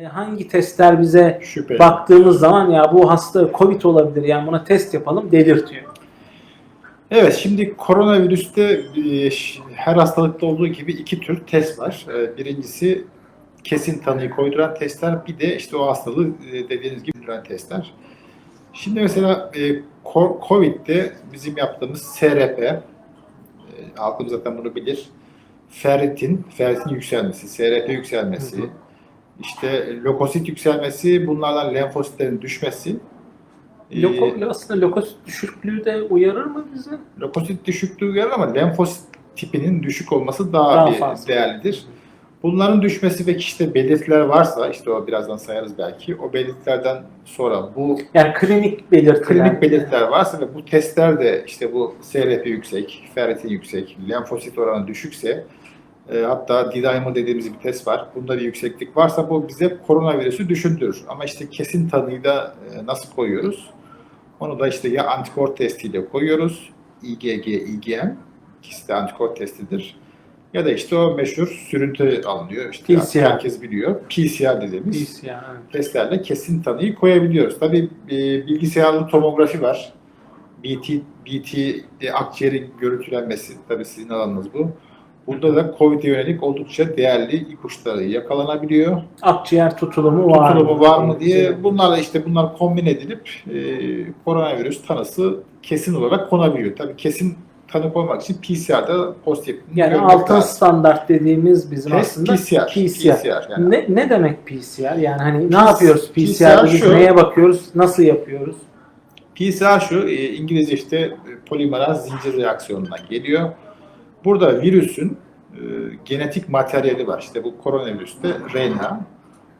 E, hangi testler bize Şüpheli. baktığımız zaman ya bu hasta Covid olabilir yani buna test yapalım dedirtiyor. Evet, şimdi koronavirüste e, her hastalıkta olduğu gibi iki tür test var. E, Birincisi kesin tanıyı koyduran testler, bir de işte o hastalığı dediğiniz gibi bildiren testler. Şimdi mesela Covid'de bizim yaptığımız SRP, halkımız zaten bunu bilir, ferritin, ferritin yükselmesi, SRP yükselmesi, Hı hı. İşte lökosit yükselmesi, bunlardan lenfositlerin düşmesi. e, Loko, aslında lökosit düşüklüğü de uyarır mı bizi? Lökosit düşüklüğü uyarır ama lenfosit tipinin düşük olması daha, Daha bir fazla. değerlidir. Bunların düşmesi ve kişide belirtiler varsa, işte o birazdan sayarız belki, o belirtilerden sonra bu Yani klinik belirtiler. klinik belirtiler varsa ve bu testler de işte bu SRP yüksek, ferritin yüksek, lenfosit oranı düşükse, e, hatta D-dimer dediğimiz bir test var. Bunda bir yükseklik varsa bu bize koronavirüsü düşündürür. Ama işte kesin tanıyı da e, nasıl koyuyoruz? Onu da işte ya antikor testiyle koyuyoruz. IgG, IgM. İkisi de antikor testidir. Ya da işte o meşhur sürüntü alınıyor. İşte PCR. herkes biliyor. PCR dediğimiz PCR, evet. testlerle kesin tanıyı koyabiliyoruz. Tabii e, bilgisayarlı tomografi var. BT, BT e, akciğerin görüntülenmesi, tabii sizin alanınız bu. Burada da COVID'e yönelik oldukça değerli ipuçları yakalanabiliyor. Akciğer tutulumu var Tutulumu var mı diye bunlarla işte bunlar kombin edilip e, koronavirüs tanısı kesin olarak konabiliyor. Tabii kesin tanı koymak için PCR'da pozitif Yani altın lazım. standart dediğimiz bizim Test aslında PCR. PCR. PCR yani. Ne, ne demek PCR? Yani hani ne yapıyoruz PCR PCR'da? Biz şu- neye bakıyoruz? Nasıl yapıyoruz? PCR şu, e, İngilizce işte e, polimeraz zincir reaksiyonundan geliyor. Burada virüsün e, genetik materyali var. İşte bu koronavirüste RNA.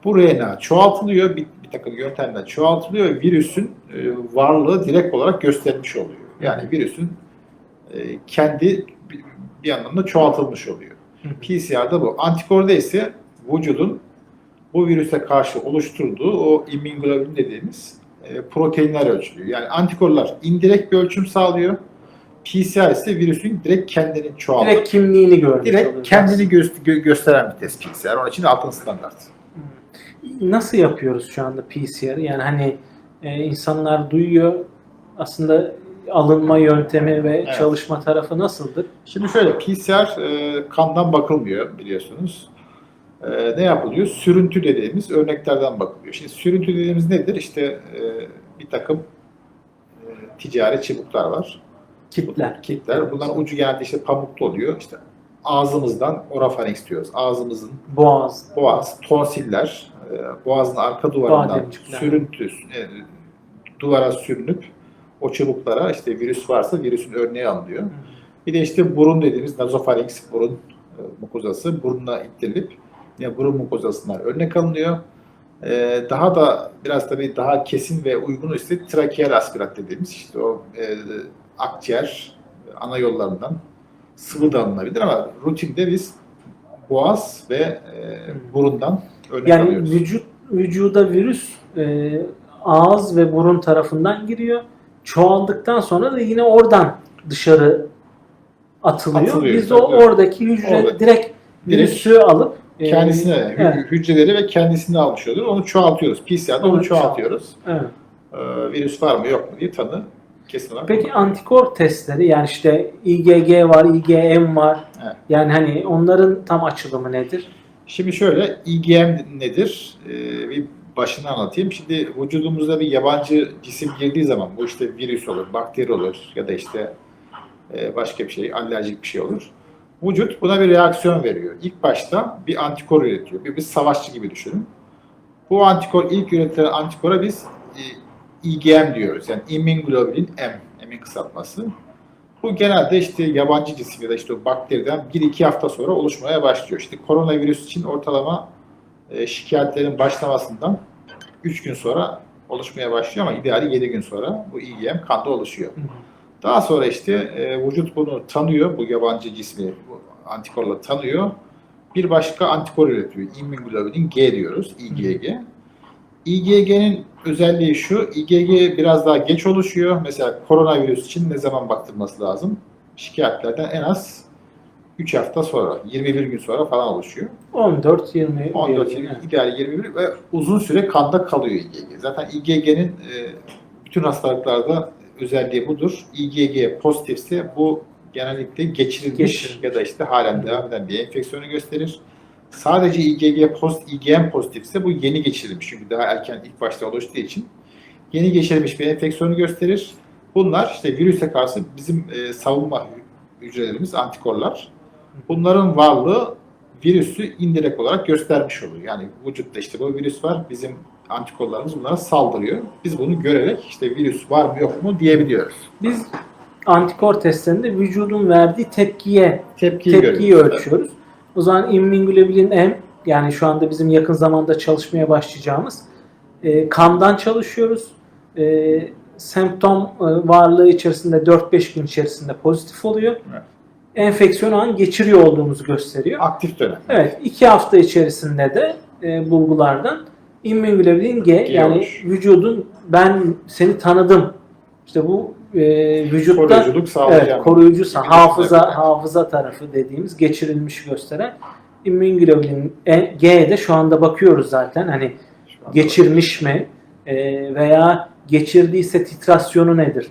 Bu RNA çoğaltılıyor, bir, bir takım yöntemle çoğaltılıyor virüsün e, varlığı direkt olarak göstermiş oluyor. Yani virüsün e, kendi bir, bir anlamda çoğaltılmış oluyor. PCR'da bu. Antikorda ise vücudun bu virüse karşı oluşturduğu o immunoglobulin dediğimiz e, proteinler ölçülüyor. Yani antikorlar indirekt bir ölçüm sağlıyor. PCR ise virüsün direkt kendini çoğaltıyor. Direkt kimliğini görmüş Direkt oluyoruz kendini gö- gö- gösteren bir test PCR. Onun için altın standart. Nasıl yapıyoruz şu anda PCR? Yani hani e, insanlar duyuyor aslında alınma yöntemi ve Evet. çalışma tarafı nasıldır? Şimdi şöyle PCR e, kandan bakılmıyor biliyorsunuz. E, ne yapılıyor? Sürüntü dediğimiz örneklerden bakılıyor. Şimdi sürüntü dediğimiz nedir? İşte e, bir takım e, ticari çubuklar var. Kitler. Kitler. Bunların ucu genelde işte pamuklu oluyor. İşte ağzımızdan orafarenks diyoruz. Ağzımızın Boğaz. boğaz, tonsiller, e, boğazın arka duvarından sürüntü, e, duvara sürünüp o çubuklara işte virüs varsa virüsün örneği alınıyor. Bir de işte burun dediğimiz nazofarenks burun e, mukozası burunla ittirilip yine burun mukozasından örnek alınıyor. E, daha da biraz tabii daha kesin ve uygun ise trakeal aspirat dediğimiz işte o e, akciğer ana yollarından sıvı da alınabilir ama rutinde biz boğaz ve e, burundan örnek Yani alıyoruz. vücut vücuda virüs e, ağız ve burun tarafından giriyor. Çoğaldıktan sonra da yine oradan dışarı atılıyor. Atılıyor, Biz o tabii. oradaki hücre Orada- direkt virüsü alıp e, kendisine, hü- evet, hücreleri ve kendisini almış oluyor. Onu çoğaltıyoruz. PCR'da onu Onu çoğaltıyoruz. evet. Ee, virüs var mı yok mu diye tanı kesin olarak. Peki antikor testleri yani işte IgG var, IgM var. Evet. Yani hani onların tam açılımı nedir? Şimdi şöyle IgM nedir? Ee, bir başını anlatayım. Şimdi vücudumuzda bir yabancı cisim girdiği zaman bu işte virüs olur, bakteri olur ya da işte e, başka bir şey, alerjik bir şey olur. Vücut buna bir reaksiyon veriyor. İlk başta bir antikor üretiyor. Bir, bir savaşçı gibi düşünün. Bu antikor, ilk üretilen antikora biz e, IgM diyoruz. Yani immunoglobulin M, M'in kısaltması. Bu genelde işte yabancı cisim ya da işte o bakteriden 1-2 hafta sonra oluşmaya başlıyor. İşte koronavirüs için ortalama e, şikayetlerin başlamasından 3 gün sonra oluşmaya başlıyor ama ideali 7 gün sonra bu IgM kanda oluşuyor. Daha sonra işte e, vücut bunu tanıyor, bu yabancı cismi bu antikorla tanıyor. Bir başka antikor üretiyor. Immunoglobulin G diyoruz, IgG. IgG'nin özelliği şu, IgG biraz daha geç oluşuyor. Mesela koronavirüs için ne zaman baktırması lazım? Şikayetlerden en az 3 hafta sonra, 21 gün sonra falan oluşuyor. 14 20 14 diyelim, 20, evet. ideal 21 ve uzun süre kanda kalıyor IgG. Zaten IgG'nin e, bütün hastalıklarda özelliği budur. IgG pozitifse bu genellikle geçirilmiş, Geçirilmiş. ya da işte halen devam eden bir enfeksiyonu gösterir. Sadece IgG post, IgM pozitifse bu yeni geçirilmiş. Çünkü daha erken ilk başta oluştuğu için yeni geçirilmiş bir enfeksiyonu gösterir. Bunlar işte virüse karşı bizim e, savunma hücrelerimiz, antikorlar. Bunların varlığı virüsü indirekt olarak göstermiş oluyor. Yani vücutta işte bu virüs var, bizim antikorlarımız bunlara saldırıyor. Biz bunu görerek işte virüs var mı yok mu diyebiliyoruz. Biz antikor testlerinde vücudun verdiği tepkiye Tepkiyi, tepkiyi görüyoruz. ölçüyoruz. O zaman immunoglobulin M yani şu anda bizim yakın zamanda çalışmaya başlayacağımız e, kandan çalışıyoruz. E, semptom e, varlığı içerisinde 4-5 gün içerisinde pozitif oluyor. Evet. Enfeksiyon an geçiriyor olduğumuzu gösteriyor. Aktif dönem. Evet, 2 hafta içerisinde de e, bulgulardan immunoglobulin G, yani olur. vücudun ben seni tanıdım. İşte bu e, vücutta Koruyuculuk sağlayacağım. Evet, koruyucu hafıza düşünebiliriz. hafıza tarafı dediğimiz geçirilmiş gösteren immunoglobulin E- G'de şu anda bakıyoruz zaten hani geçirmiş mi e, veya geçirdiyse titrasyonu nedir?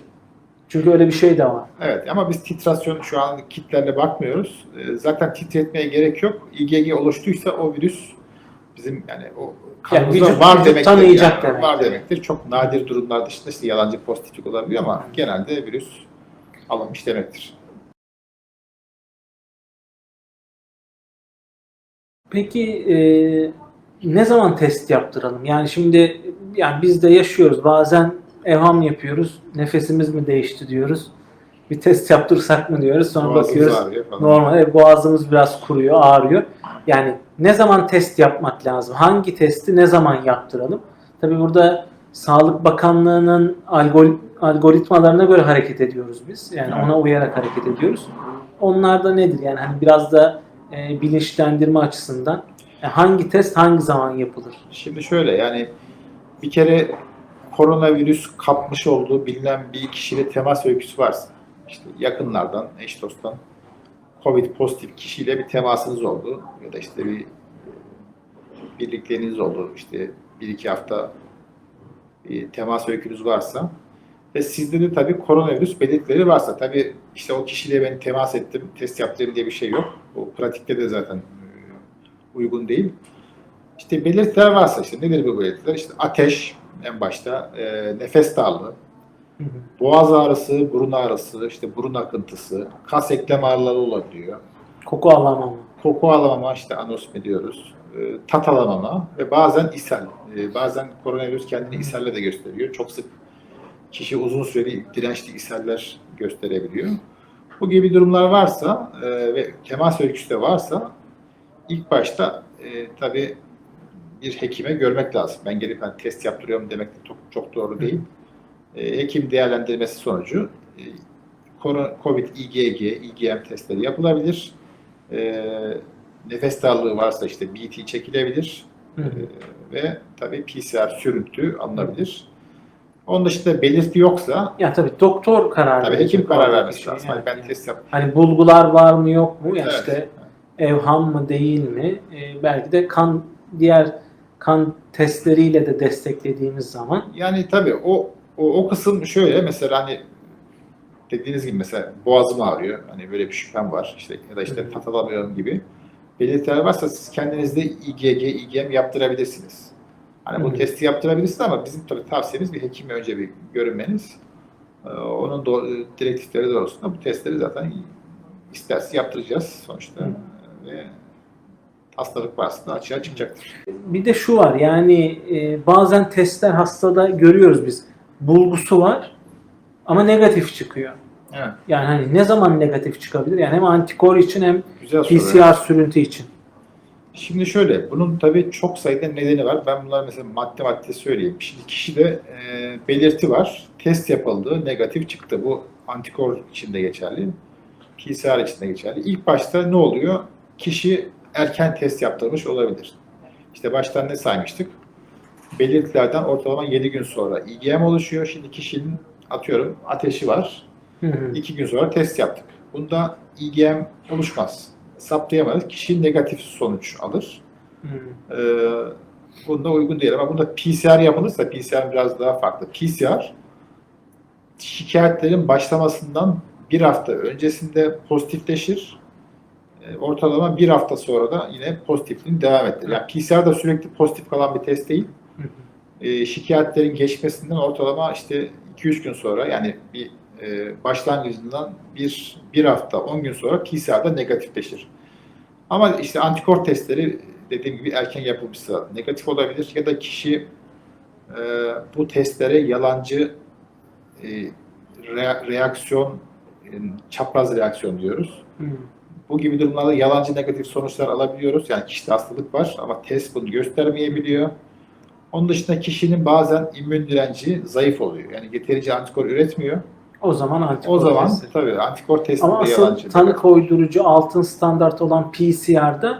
Çünkü öyle bir şey de var. Evet ama biz titrasyon şu an kitlerle bakmıyoruz. Ee, Zaten titretmeye gerek yok. IgG oluştuysa o virüs bizim yani o kanımızda vücut- var vücut demektir. tanıyacak yani, demektir. Var demektir. Çok nadir durumlar dışında işte yalancı pozitiflik olabiliyor ama genelde virüs alınmış demektir. Peki e, ne zaman test yaptıralım? Yani şimdi yani biz de yaşıyoruz. Bazen evham yapıyoruz. Nefesimiz mi değişti diyoruz. Bir test yaptırsak mı diyoruz. Sonra Boğazımız bakıyoruz. Normal evet, boğazımız biraz kuruyor, ağrıyor. Yani ne zaman test yapmak lazım? Hangi testi ne zaman yaptıralım? Tabii burada Sağlık Bakanlığı'nın algoritmalarına göre hareket ediyoruz biz. Yani ona uyarak hareket ediyoruz. Onlar da nedir? Yani hani biraz da e, bilinçlendirme açısından e, hangi test hangi zaman yapılır? Şimdi şöyle yani bir kere koronavirüs kapmış olduğu bilinen bir kişiyle temas öyküsü varsa işte yakınlardan, eş dosttan Covid pozitif kişiyle bir temasınız oldu ya da işte bir birlikleriniz oldu işte bir iki hafta bir temas öykünüz varsa ve sizde de tabii koronavirüs belirtileri varsa tabii işte o kişiyle ben temas ettim, test yaptım diye bir şey yok. O pratikte de zaten e, uygun değil. İşte belirtiler varsa işte nedir bu belirtiler? İşte ateş en başta, e, nefes darlığı, Hı hı. boğaz ağrısı, burun ağrısı, işte burun akıntısı, kas eklem ağrıları olabiliyor. Koku alamama. Koku alamama işte anosmi diyoruz. E, tat alamama ve bazen ishal. E, bazen koronavirüs kendini ishalle de gösteriyor. Çok sık kişi uzun süreli dirençli ishaller gösterebiliyor. Bu gibi durumlar varsa e, ve temas öyküsü de varsa ilk başta e, tabii bir hekime görmek lazım. Ben gelip ben test yaptırıyorum demek de çok, çok doğru değil. E, hekim değerlendirmesi sonucu e, COVID, IgG, IgM testleri yapılabilir. E, nefes darlığı varsa işte BT çekilebilir. Hı. E, ve tabii PCR sürüntü alınabilir. Onun dışında belirti yoksa Ya tabii doktor karar tabii hekim karar vermesi şey. lazım. Hani Yani ben test yap. Hani bulgular var mı yok mu? Ya Evet. işte evham mı değil mi? Ee, belki de kan diğer kan testleriyle de desteklediğimiz zaman Yani tabii o, o, o kısım şöyle mesela hani dediğiniz gibi mesela boğazım ağrıyor. Hani böyle bir şüphem var. işte ya da işte tat alamıyorum gibi. Belirtiler varsa siz kendinizde IgG, IgM yaptırabilirsiniz. Hani bu Hı hı. testi yaptırabilirsiniz ama bizim tabii tavsiyemiz bir hekime önce bir görünmeniz. Ee, Onun do- direktifleri doğrultusunda bu testleri zaten isterse yaptıracağız sonuçta. Ve hastalık varsa da açığa çıkacaktır. bir de şu var yani e, bazen testler hastada görüyoruz biz bulgusu var ama negatif çıkıyor. Evet. Yani hani ne zaman negatif çıkabilir? Yani hem antikor için hem Güzel soru. PCR sürüntü için. Şimdi şöyle, bunun tabii çok sayıda nedeni var. Ben bunları mesela madde madde söyleyeyim. Şimdi kişide e, belirti var. Test yapıldı, negatif çıktı. Bu antikor için de geçerli. PCR için de geçerli. İlk başta ne oluyor? Kişi erken test yaptırmış olabilir. İşte baştan ne saymıştık? Belirtilerden ortalama 7 gün sonra IgM oluşuyor. Şimdi kişinin atıyorum ateşi var. Hı hı. 2 gün sonra test yaptık. Bunda IgM oluşmaz. saptayamadık. Kişi negatif sonuç alır. Hmm. Ee, bunda uygun değil ama bunda PCR yapılırsa PCR biraz daha farklı. PCR şikayetlerin başlamasından bir hafta öncesinde pozitifleşir. Ee, Ortalama bir hafta sonra da yine pozitifliğini devam ettirir. Yani PCR da sürekli pozitif kalan bir test değil. Hı hı. Ee, şikayetlerin geçmesinden ortalama işte 2-3 gün sonra yani bir e, başlangıcından bir, bir hafta 10 gün sonra PCR'da negatifleşir. Ama işte antikor testleri dediğim gibi erken yapılmışsa negatif olabilir ya da kişi e, bu testlere yalancı e, rea- reaksiyon, e, çapraz reaksiyon diyoruz. Hmm. Bu gibi durumlarda yalancı negatif sonuçlar alabiliyoruz. Yani kişide hastalık var ama test bunu göstermeyebiliyor. Onun dışında kişinin bazen immün direnci zayıf oluyor. Yani yeterince antikor üretmiyor. O zaman antikor O zaman testi. tabii antikor testi Ama asıl tanı koydurucu altın standart olan PCR'da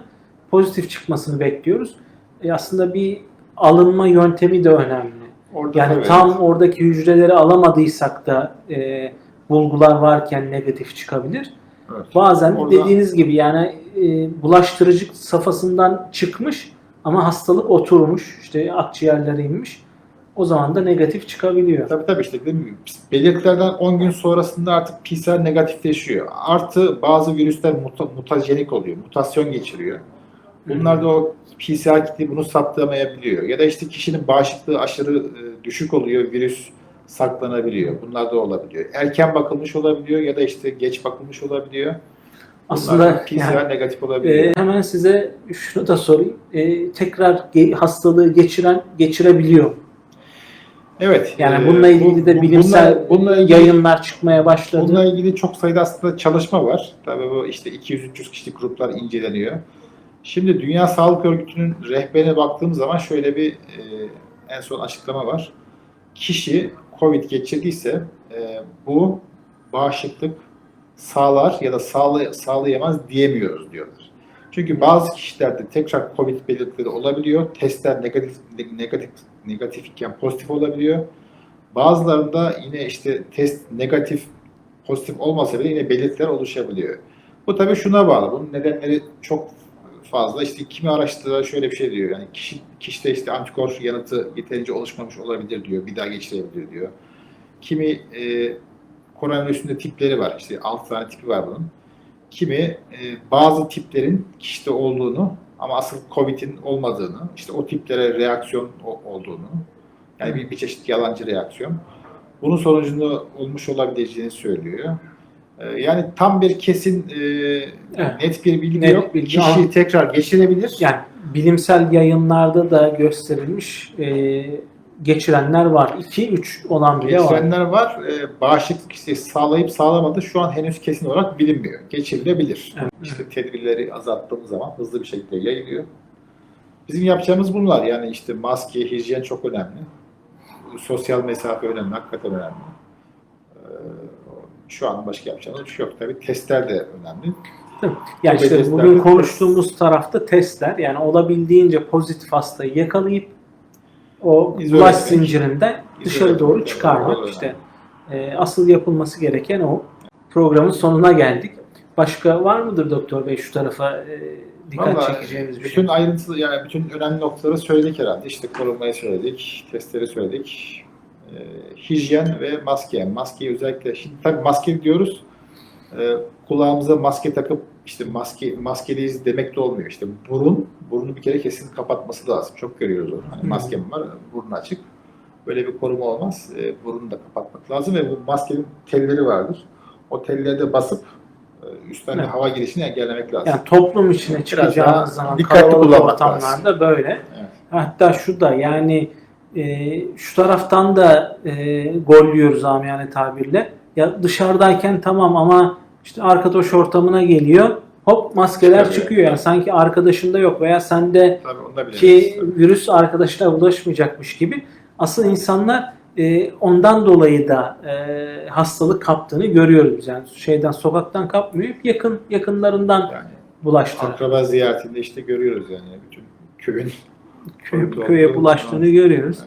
pozitif çıkmasını bekliyoruz. E aslında bir alınma yöntemi de önemli. Orada Yani tabii, tam oradaki hücreleri alamadıysak da e, bulgular varken negatif çıkabilir. evet. Bazen Orada- dediğiniz gibi yani e, bulaştırıcı safhasından çıkmış ama hastalık oturmuş, işte akciğerlere inmiş. O zaman da negatif çıkabiliyor. Tabii tabii işte dediğim gibi belirtilerden 10 gün sonrasında artık PCR negatifleşiyor. Artı bazı virüsler muta, mutajenik oluyor, mutasyon geçiriyor. Bunlar da o PCR kiti bunu saptamayabiliyor. Ya da işte kişinin bağışıklığı aşırı e, düşük oluyor, virüs saklanabiliyor. Bunlar da olabiliyor. Erken bakılmış olabiliyor ya da işte geç bakılmış olabiliyor. Aslında yani, negatif olabiliyor. e, hemen size şunu da sorayım. E, tekrar hastalığı geçiren geçirebiliyor. evet. Yani e, bununla ilgili bu- de bilimsel bununla- bununla ilgili- yayınlar çıkmaya başladı. Bununla ilgili çok sayıda aslında çalışma var. Tabii bu işte 200-300 kişilik gruplar inceleniyor. Şimdi Dünya Sağlık Örgütü'nün rehberine baktığım zaman şöyle bir e, en son açıklama var. Kişi COVID geçirdiyse e, bu bağışıklık sağlar ya da sağlay sağlayamaz diyemiyoruz diyorlar. Çünkü bazı kişilerde tekrar COVID belirtileri olabiliyor. Testler negatif negatif negatif iken pozitif olabiliyor. Bazılarında yine işte test negatif pozitif olmasa bile yine belirtiler oluşabiliyor. Bu tabii şuna bağlı. Bunun nedenleri çok fazla. İşte kimi araştırıyorlar şöyle bir şey diyor. Yani kişi, kişide işte antikor yanıtı yeterince oluşmamış olabilir diyor. Bir daha geçirebilir diyor. Kimi e, koronavirüsünde tipleri var. İşte 6 tane tipi var bunun. Kimi e, bazı tiplerin kişide olduğunu ama asıl COVID'in olmadığını, işte o tiplere reaksiyon olduğunu, yani bir, bir çeşit yalancı reaksiyon. Bunun sonucunda olmuş olabileceğini söylüyor. Ee, Yani tam bir kesin e, Evet. net bir bilgi Net yok. bilgi Kişi ama- tekrar geçirebilir. Yani bilimsel yayınlarda da gösterilmiş e, geçirenler var. 2-3 olan bile var. Geçirenler var. Ee, bağışıklık işte sağlayıp sağlamadı şu an henüz kesin olarak bilinmiyor. Geçirilebilir. Evet. İşte tedbirleri azalttığımız zaman hızlı bir şekilde yayılıyor. Bizim yapacağımız bunlar. Yani işte maske, hijyen çok önemli. Sosyal mesafe önemli, hakikaten önemli. Ee, Şu an başka yapacağımız bir şey yok. Tabii testler de önemli. Yani işte bugün konuştuğumuz tarafta testler yani olabildiğince pozitif hastayı yakalayıp o İzole ulaş zincirinden dışarı doğru çıkarmak işte e, asıl yapılması gereken o. Programın sonuna geldik. Başka var mıdır doktor bey şu tarafa e, dikkat Vallahi çekeceğimiz bir bütün şey? ayrıntılı yani bütün önemli noktaları söyledik herhalde. İşte korunmayı söyledik, testleri söyledik. Ee, hijyen ve maske. Maskeyi özellikle şimdi tabii maske diyoruz. Ee, kulağımıza maske takıp işte maske maskeliyiz demek de olmuyor. İşte burun, burnu bir kere kesin kapatması lazım. Çok görüyoruz onu. Hani maskem var, burun açık. Böyle bir koruma olmaz. Ee, burunu da kapatmak lazım ve bu maskenin telleri vardır. O telleri de basıp e, üstten Evet. hava girişini engellemek lazım. Yani toplum içine çıkacağımız zaman dikkatli kalabalık ortamlarda böyle. Evet. Hatta şu da yani e, şu taraftan da e, gol yiyoruz amiyane tabirle. Ya dışarıdayken tamam ama işte arkadaş ortamına geliyor. Hop maskeler Çıkarıyor. çıkıyor yani sanki arkadaşında yok veya sende Tabii ki bilemeyiz. virüs arkadaşına bulaşmayacakmış gibi. Asıl insanlar e, ondan dolayı da e, hastalık kaptığını görüyoruz. Yani şeyden sokaktan kapmıyor, yakın yakınlarından Yani bulaştığını. akraba ziyaretinde işte görüyoruz yani bütün köyün köy, köye bulaştığını görüyoruz.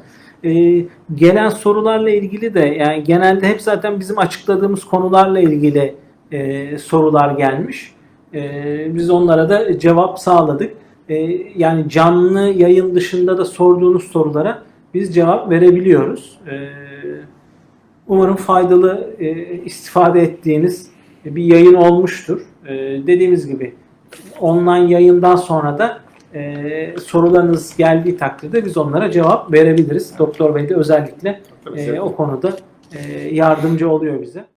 Ee, gelen sorularla ilgili de yani genelde hep zaten bizim açıkladığımız konularla ilgili e, sorular gelmiş. E, biz onlara da cevap sağladık. E, yani canlı yayın dışında da sorduğunuz sorulara biz cevap verebiliyoruz. E, umarım faydalı e, istifade ettiğiniz bir yayın olmuştur. E, dediğimiz gibi online yayından sonra da e, sorularınız geldiği takdirde biz onlara cevap verebiliriz. Doktor Bey de özellikle e, o konuda e, yardımcı oluyor bize.